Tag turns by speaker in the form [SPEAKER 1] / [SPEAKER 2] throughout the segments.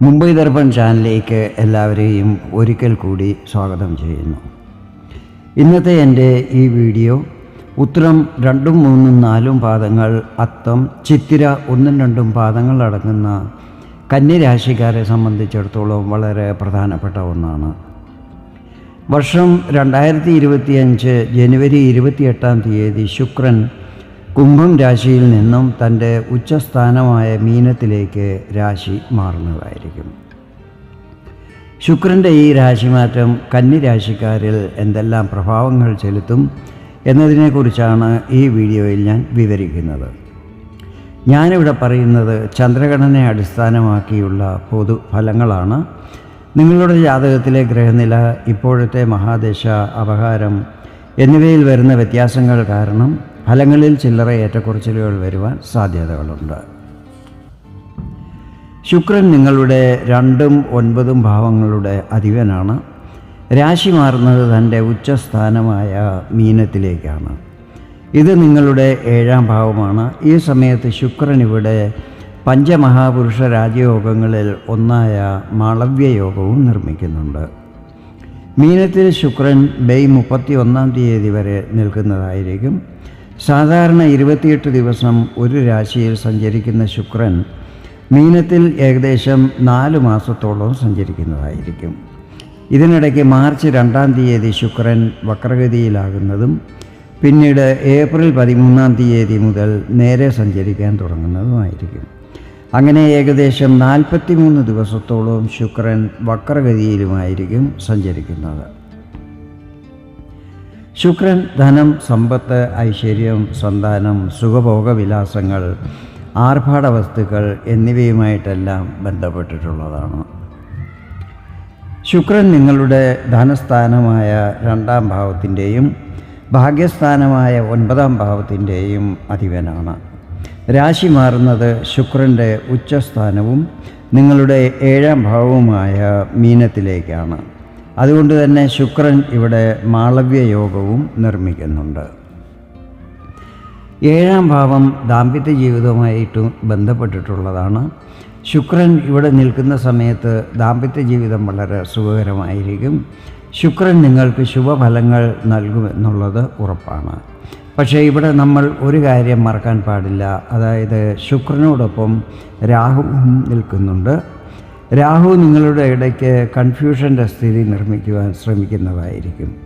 [SPEAKER 1] മുംബൈ ദർപ്പൺ ചാനലിലേക്ക് എല്ലാവരെയും ഒരിക്കൽ കൂടി സ്വാഗതം ചെയ്യുന്നു. ഇന്നത്തെ എന്റെ ഈ വീഡിയോ ഉത്തരം രണ്ടും മൂന്നും നാലും പാദങ്ങൾ അത്തം ചിത്തിര ഒന്നും രണ്ടും പാദങ്ങൾ അടങ്ങുന്ന കന്യരാശിക്കാരെ സംബന്ധിച്ചിടത്തോളം വളരെ പ്രധാനപ്പെട്ട ഒന്നാണ്. വർഷം രണ്ടായിരത്തി ഇരുപത്തിയഞ്ച് ജനുവരി ഇരുപത്തിയെട്ടാം തീയതി ശുക്രൻ കുംഭം രാശിയിൽ നിന്നും തന്റെ ഉച്ചസ്ഥാനമായ മീനത്തിലേക്ക് രാശി മാറുന്നതായിരിക്കും. ശുക്രന്റെ ഈ രാശിമാറ്റം കന്നിരാശിക്കാരിൽ എന്തെല്ലാം പ്രഭാവങ്ങൾ ചെലുത്തും എന്നതിനെക്കുറിച്ചാണ് ഈ വീഡിയോയിൽ ഞാൻ വിവരിക്കുന്നത്. ഞാനിവിടെ പറയുന്നത് ചന്ദ്രഘടനയെ അടിസ്ഥാനമാക്കിയുള്ള പൊതു ഫലങ്ങളാണ്. നിങ്ങളുടെ ജാതകത്തിലെ ഗ്രഹനില ഇപ്പോഴത്തെ മഹാദശ അപഹാരം എന്നിവയിൽ വരുന്ന വ്യത്യാസങ്ങൾ കാരണം ഫലങ്ങളിൽ ചില്ലറ ഏറ്റക്കുറച്ചിലുകൾ വരുവാൻ സാധ്യതകളുണ്ട്. ശുക്രൻ നിങ്ങളുടെ രണ്ടും ഒൻപതും ഭാവങ്ങളുടെ അധിപനാണ്. രാശി മാറുന്നത് തന്റെ ഉച്ചസ്ഥാനമായ മീനത്തിലേക്കാണ്. ഇത് നിങ്ങളുടെ ഏഴാം ഭാവമാണ്. ഈ സമയത്ത് ശുക്രൻ ഇവിടെ പഞ്ചമഹാപുരുഷ രാജയോഗങ്ങളിൽ ഒന്നായ മാളവ്യയോഗവും നിർമ്മിക്കുന്നുണ്ട്. മീനത്തിൽ ശുക്രൻ മെയ് മുപ്പത്തി ഒന്നാം തീയതി വരെ നിൽക്കുന്നതായിരിക്കും. സാധാരണ ഇരുപത്തിയെട്ട് ദിവസം ഒരു രാശിയിൽ സഞ്ചരിക്കുന്ന ശുക്രൻ മീനത്തിൽ ഏകദേശം നാല് മാസത്തോളം സഞ്ചരിക്കുന്നതായിരിക്കും. ഇതിനിടയ്ക്ക് മാർച്ച് രണ്ടാം തീയതി ശുക്രൻ വക്രഗതിയിലാകുന്നതും പിന്നീട് ഏപ്രിൽ പതിമൂന്നാം തീയതി മുതൽ നേരെ സഞ്ചരിക്കാൻ തുടങ്ങുന്നതുമായിരിക്കും. അങ്ങനെ ഏകദേശം നാൽപ്പത്തി മൂന്ന് ദിവസത്തോളം ശുക്രൻ വക്രഗതിയിലുമായിരിക്കും സഞ്ചരിക്കുന്നത്. ശുക്രൻ ധനം സമ്പത്ത് ഐശ്വര്യം സന്താനം സുഖഭോഗവിലാസങ്ങൾ ആർഭാട വസ്തുക്കൾ എന്നിവയുമായിട്ടെല്ലാം ബന്ധപ്പെട്ടിട്ടുള്ളതാണ്. ശുക്രൻ നിങ്ങളുടെ ധനസ്ഥാനമായ രണ്ടാം ഭാവത്തിന്റെയും ഭാഗ്യസ്ഥാനമായ ഒൻപതാം ഭാവത്തിന്റെയും അധിപനാണ്. രാശി മാറുന്നത് ശുക്രന്റെ ഉച്ചസ്ഥാനവും നിങ്ങളുടെ ഏഴാം ഭാവവുമായ മീനത്തിലേക്കാണ്. അതുകൊണ്ട് തന്നെ ശുക്രൻ ഇവിടെ മാളവ്യയോഗവും നിർമ്മിക്കുന്നുണ്ട്. ഏഴാം ഭാവം ദാമ്പത്യ ജീവിതവുമായിട്ട് ബന്ധപ്പെട്ടിട്ടുള്ളതാണ്. ശുക്രൻ ഇവിടെ നിൽക്കുന്ന സമയത്ത് ദാമ്പത്യ ജീവിതം വളരെ സുഖകരമായിരിക്കും. ശുക്രൻ നിങ്ങൾക്ക് ശുഭഫലങ്ങൾ നൽകുമെന്നുള്ളത് ഉറപ്പാണ്. പക്ഷേ ഇവിടെ നമ്മൾ ഒരു കാര്യം മറക്കാൻ പാടില്ല. അതായത് ശുക്രനോടൊപ്പം രാഹുവും നിൽക്കുന്നുണ്ട്. രാഹു നിങ്ങളുടെ ഇടയ്ക്ക് കൺഫ്യൂഷന്റെ സ്ഥിതി നിർമ്മിക്കുവാൻ ശ്രമിക്കുന്നതായിരിക്കും.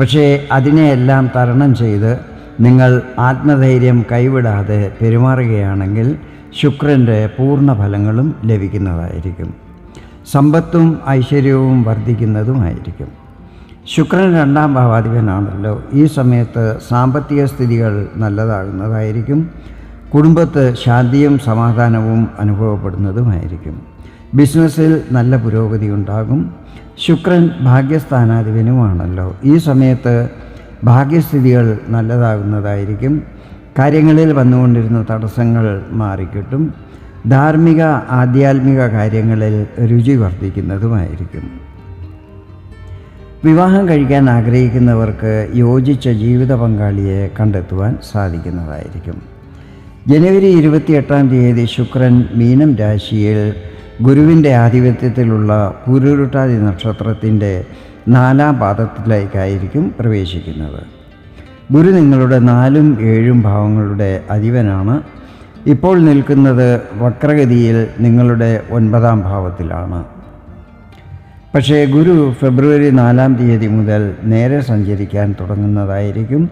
[SPEAKER 1] പക്ഷേ അതിനെയെല്ലാം തരണം ചെയ്ത് നിങ്ങൾ ആത്മധൈര്യം കൈവിടാതെ പെരുമാറുകയാണെങ്കിൽ ശുക്രന്റെ പൂർണ ഫലങ്ങളും ലഭിക്കുന്നതായിരിക്കും. സമ്പത്തും ഐശ്വര്യവും വർദ്ധിക്കുന്നതുമായിരിക്കും. ശുക്രൻ രണ്ടാം ഭാവാധിപനാണല്ലോ. ഈ സമയത്ത് സാമ്പത്തിക സ്ഥിതികൾ നല്ലതാകുന്നതായിരിക്കും. കുടുംബത്ത് ശാന്തിയും സമാധാനവും അനുഭവപ്പെടുന്നതുമായിരിക്കും. ബിസിനസ്സിൽ നല്ല പുരോഗതി ഉണ്ടാകും. ശുക്രൻ ഭാഗ്യസ്ഥാനാധിപനുമാണല്ലോ. ഈ സമയത്ത് ഭാഗ്യസ്ഥിതികൾ നല്ലതാകുന്നതായിരിക്കും. കാര്യങ്ങളിൽ വന്നുകൊണ്ടിരുന്ന തടസ്സങ്ങൾ മാറിക്കിട്ടും. ധാർമ്മിക ആധ്യാത്മിക കാര്യങ്ങളിൽ രുചി വർദ്ധിക്കുന്നതുമായിരിക്കും. വിവാഹം കഴിക്കാൻ ആഗ്രഹിക്കുന്നവർക്ക് യോജിച്ച ജീവിത പങ്കാളിയെ കണ്ടെത്തുവാൻ സാധിക്കുന്നതായിരിക്കും. ജനുവരി ഇരുപത്തിയെട്ടാം തീയതി ശുക്രൻ മീനം രാശിയിൽ ഗുരുവിന്റെ ആധിപത്യത്തിലുള്ള പുരുരുട്ടാതി നക്ഷത്രത്തിന്റെ നാലാം പാദത്തിലേക്കായിരിക്കും പ്രവേശിക്കുന്നത്. ഗുരു നിങ്ങളുടെ നാലും ഏഴും ഭാവങ്ങളുടെ അധിപനാണ്. ഇപ്പോൾ നിൽക്കുന്നത് വക്രഗതിയിൽ നിങ്ങളുടെ ഒൻപതാം ഭാവത്തിലാണ്. പക്ഷേ ഗുരു ഫെബ്രുവരി നാലാം തീയതി മുതൽ നേരെ സഞ്ചരിക്കാൻ തുടങ്ങുന്നതായിരിക്കും.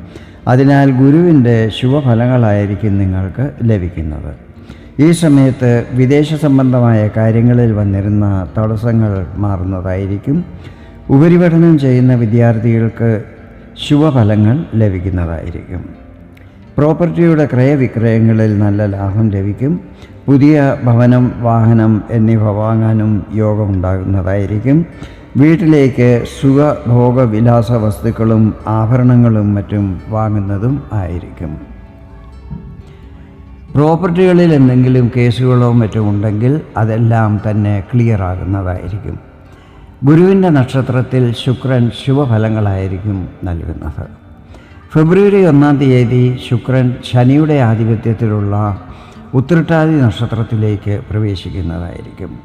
[SPEAKER 1] അതിനാൽ ഗുരുവിന്റെ ശുഭഫലങ്ങളായിരിക്കും നിങ്ങൾക്ക് ലഭിക്കുന്നത്. ഈ സമയത്ത് വിദേശ സംബന്ധമായ കാര്യങ്ങളിൽ വന്നിരുന്ന തടസ്സങ്ങൾ മാറുന്നതായിരിക്കും. ഉപരിപഠനം ചെയ്യുന്ന വിദ്യാർത്ഥികൾക്ക് ശുഭഫലങ്ങൾ ലഭിക്കുന്നതായിരിക്കും. പ്രോപ്പർട്ടിയുടെ ക്രയവിക്രയങ്ങളിൽ നല്ല ലാഭം ലഭിക്കും. പുതിയ ഭവനം വാഹനം എന്നിവ വാങ്ങാനും യോഗമുണ്ടാകുന്നതായിരിക്കും വീട്ടിലേക്ക് സുഖഭോഗ വിലാസ വസ്തുക്കളും ആഭരണങ്ങളും മറ്റും വാങ്ങുന്നതും ആയിരിക്കും. പ്രോപ്പർട്ടികളിൽ എന്തെങ്കിലും കേസുകളോ മറ്റോ ഉണ്ടെങ്കിൽ അതെല്ലാം തന്നെ ക്ലിയർ ആകുന്നതായിരിക്കും. ഗുരുവിന്റെ നക്ഷത്രത്തിൽ ശുക്രൻ ശുഭഫലങ്ങളായിരിക്കും നൽകുന്നത്. ഫെബ്രുവരി ഒന്നാം തീയതി ശുക്രൻ ശനിയുടെ ആധിപത്യത്തിലുള്ള ഉത്രട്ടാതി നക്ഷത്രത്തിലേക്ക് പ്രവേശിക്കുന്നതായിരിക്കും.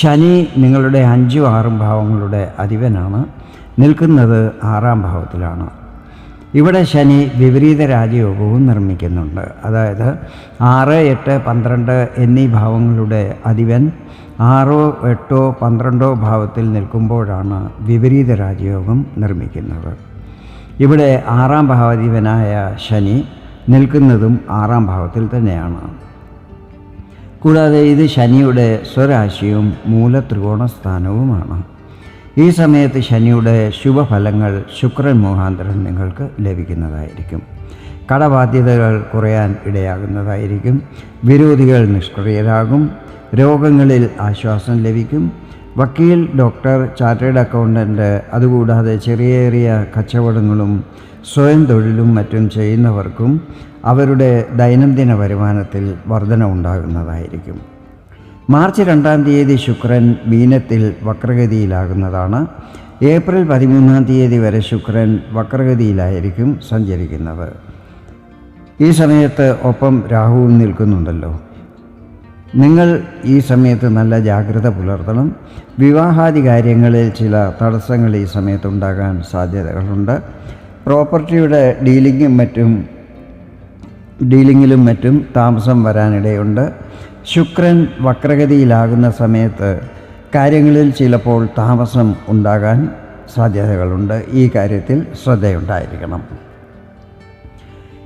[SPEAKER 1] ശനി നിങ്ങളുടെ അഞ്ചും ആറും ഭാവങ്ങളുടെ അധിപനാണ്. നിൽക്കുന്നത് ആറാം ഭാവത്തിലാണ്. ഇവിടെ ശനി വിപരീത രാജയോഗവും നിർമ്മിക്കുന്നുണ്ട്. അതായത് ആറ് എട്ട് പന്ത്രണ്ട് എന്നീ ഭാവങ്ങളുടെ അധിപൻ ആറോ എട്ടോ പന്ത്രണ്ടോ ഭാവത്തിൽ നിൽക്കുമ്പോഴാണ് വിപരീത രാജയോഗം നിർമ്മിക്കുന്നത്. ഇവിടെ ആറാം ഭാവാധിപനായ ശനി നിൽക്കുന്നതും ആറാം ഭാവത്തിൽ തന്നെയാണ്. കൂടാതെ ഇത് ശനിയുടെ സ്വരാശിയും മൂലത്രികോണ സ്ഥാനവുമാണ്. ഈ സമയത്ത് ശനിയുടെ ശുഭഫലങ്ങൾ ശുക്രൻ മുഖാന്തരം നിങ്ങൾക്ക് ലഭിക്കുന്നതായിരിക്കും. കടബാധ്യതകൾ കുറയാൻ ഇടയാകുന്നതായിരിക്കും. വിരോധികൾ നിഷ്ക്രിയരാകും. രോഗങ്ങളിൽ ആശ്വാസം ലഭിക്കും. വക്കീൽ ഡോക്ടർ ചാർട്ടേഡ് അക്കൗണ്ടന്റ് അതുകൂടാതെ ചെറിയ ചെറിയ കച്ചവടങ്ങളും സ്വയം തൊഴിലും മറ്റും ചെയ്യുന്നവർക്കും അവരുടെ ദൈനംദിന വരുമാനത്തിൽ വർധന ഉണ്ടാകുന്നതായിരിക്കും മാർച്ച് രണ്ടാം തീയതി ശുക്രൻ മീനത്തിൽ വക്രഗതിയിലാകുന്നതാണ്. ഏപ്രിൽ പതിമൂന്നാം തീയതി വരെ ശുക്രൻ വക്രഗതിയിലായിരിക്കും സഞ്ചരിക്കുന്നത്. ഈ സമയത്ത് ഒപ്പം രാഹുവും നിൽക്കുന്നുണ്ടല്ലോ. നിങ്ങൾ ഈ സമയത്ത് നല്ല ജാഗ്രത പുലർത്തണം. വിവാഹാദി കാര്യങ്ങളിൽ ചില തടസ്സങ്ങൾ ഈ സമയത്ത് ഉണ്ടാകാൻ സാധ്യതകളുണ്ട്. പ്രോപ്പർട്ടിയുടെ ഡീലിങ്ങും മറ്റും ഡീലിങ്ങിലും മറ്റും താമസം വരാനിടയുണ്ട്. ശുക്രൻ വക്രഗതിയിലാകുന്ന സമയത്ത് കാര്യങ്ങളിൽ ചിലപ്പോൾ താമസം ഉണ്ടാകാൻ സാധ്യതകളുണ്ട്. ഈ കാര്യത്തിൽ ശ്രദ്ധയുണ്ടായിരിക്കണം.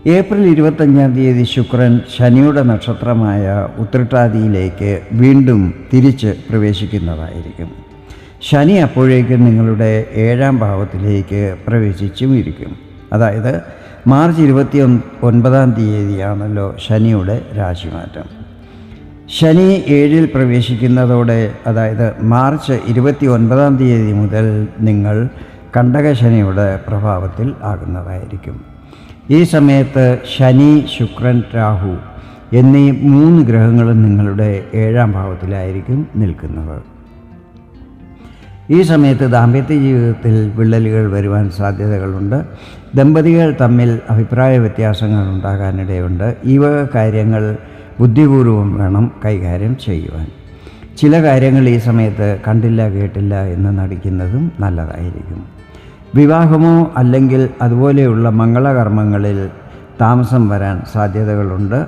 [SPEAKER 1] ഏപ്രിൽ ഇരുപത്തഞ്ചാം തീയതി ശുക്രൻ ശനിയുടെ നക്ഷത്രമായ ഉത്രട്ടാതിയിലേക്ക് വീണ്ടും തിരിച്ച് പ്രവേശിക്കുന്നതായിരിക്കും. ശനി അപ്പോഴേക്കും നിങ്ങളുടെ ഏഴാം ഭാവത്തിലേക്ക് പ്രവേശിച്ചും ഇരിക്കും. അതായത് മാർച്ച് ഇരുപത്തി ഒൻപതാം തീയതിയാണല്ലോ ശനിയുടെ രാശിമാറ്റം. ശനി ഏഴിൽ പ്രവേശിക്കുന്നതോടെ അതായത് മാർച്ച് ഇരുപത്തി ഒൻപതാം തീയതി മുതൽ നിങ്ങൾ കണ്ടകശനിയുടെ പ്രഭാവത്തിൽ ആകുന്നതായിരിക്കും. ഈ സമയത്ത് ശനി ശുക്രൻ രാഹു എന്നീ മൂന്ന് ഗ്രഹങ്ങളും നിങ്ങളുടെ ഏഴാം ഭാവത്തിലായിരിക്കും നിൽക്കുന്നത്. ഈ സമയത്ത് ദാമ്പത്യ ജീവിതത്തിൽ വിള്ളലുകൾ വരുവാൻ സാധ്യതകളുണ്ട്. ദമ്പതികൾ തമ്മിൽ അഭിപ്രായ വ്യത്യാസങ്ങൾ ഉണ്ടാകാനിടയുണ്ട്. ഈ വക കാര്യങ്ങൾ ബുദ്ധിപൂർവം വേണം കൈകാര്യം ചെയ്യുവാൻ. ചില കാര്യങ്ങൾ ഈ സമയത്ത് കണ്ടില്ല കേട്ടില്ല എന്ന് നടിക്കുന്നതും നല്ലതായിരിക്കും. വിവാഹമോ അല്ലെങ്കിൽ അതുപോലെയുള്ള മംഗളകർമ്മങ്ങളിൽ താമസം വരാൻ സാധ്യതകളുണ്ട്.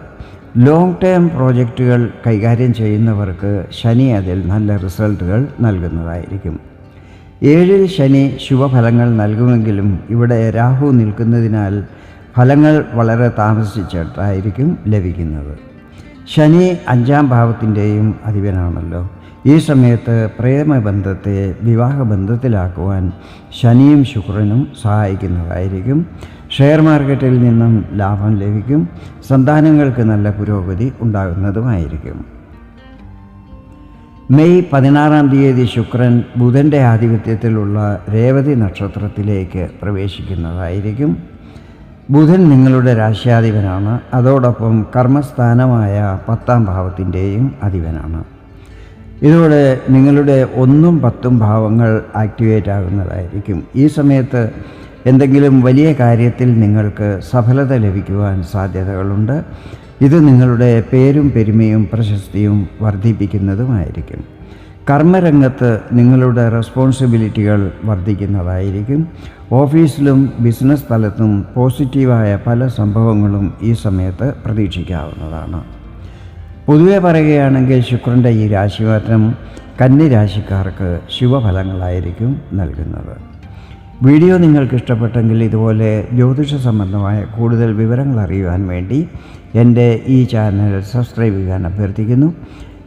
[SPEAKER 1] ലോങ് ടേം പ്രോജക്റ്റുകൾ കൈകാര്യം ചെയ്യുന്നവർക്ക് ശനി അതിൽ നല്ല റിസൾട്ടുകൾ നൽകുന്നതായിരിക്കും. ഏഴിൽ ശനി ശുഭഫലങ്ങൾ നൽകുമെങ്കിലും ഇവിടെ രാഹു നിൽക്കുന്നതിനാൽ ഫലങ്ങൾ വളരെ താമസിച്ചിട്ടായിരിക്കും ലഭിക്കുന്നത്. ശനി അഞ്ചാം ഭാവത്തിന്റെയും അധിപനാണല്ലോ. ഈ സമയത്ത് പ്രേമബന്ധത്തെ വിവാഹബന്ധത്തിലാക്കുവാൻ ശനിയും ശുക്രനും സഹായിക്കുന്നതായിരിക്കും. ഷെയർ മാർക്കറ്റിൽ നിന്നും ലാഭം ലഭിക്കും. സന്താനങ്ങൾക്ക് നല്ല പുരോഗതി ഉണ്ടാകുന്നതുമായിരിക്കും. മെയ് പതിനാറാം തീയതി ശുക്രൻ ബുധന്റെ ആധിപത്യത്തിലുള്ള രേവതി നക്ഷത്രത്തിലേക്ക് പ്രവേശിക്കുന്നതായിരിക്കും. ബുധൻ നിങ്ങളുടെ രാശ്യാധിപനാണ്. അതോടൊപ്പം കർമ്മസ്ഥാനമായ പത്താം ഭാവത്തിന്റെയും അധിപനാണ്. ഇതോടെ നിങ്ങളുടെ ഒന്നും പത്തും ഭാവങ്ങൾ ആക്ടിവേറ്റ് ആകുന്നതായിരിക്കും. ഈ സമയത്ത് എന്തെങ്കിലും വലിയ കാര്യത്തിൽ നിങ്ങൾക്ക് സഫലത ലഭിക്കുവാൻ സാധ്യതകളുണ്ട്. ഇത് നിങ്ങളുടെ പേരും പെരുമയും പ്രശസ്തിയും വർദ്ധിപ്പിക്കുന്നതുമായിരിക്കും. കർമ്മരംഗത്ത് നിങ്ങളുടെ റെസ്പോൺസിബിലിറ്റികൾ വർദ്ധിക്കുന്നതായിരിക്കും. ഓഫീസിലും ബിസിനസ് തലത്തും പോസിറ്റീവായ പല സംഭവങ്ങളും ഈ സമയത്ത് പ്രതീക്ഷിക്കാവുന്നതാണ്. പൊതുവെ പറയുകയാണെങ്കിൽ ശുക്രന്റെ ഈ രാശിമാറ്റം കന്നി രാശിക്കാർക്ക് ശുഭഫലങ്ങളായിരിക്കും നൽകുന്നത്. വീഡിയോ നിങ്ങൾക്ക് ഇഷ്ടപ്പെട്ടെങ്കിൽ ഇതുപോലെ ജ്യോതിഷ സംബന്ധമായ കൂടുതൽ വിവരങ്ങൾ അറിയുവാൻ വേണ്ടി എന്റെ ഈ ചാനൽ സബ്സ്ക്രൈബ് ചെയ്യാൻ അഭ്യർത്ഥിക്കുന്നു.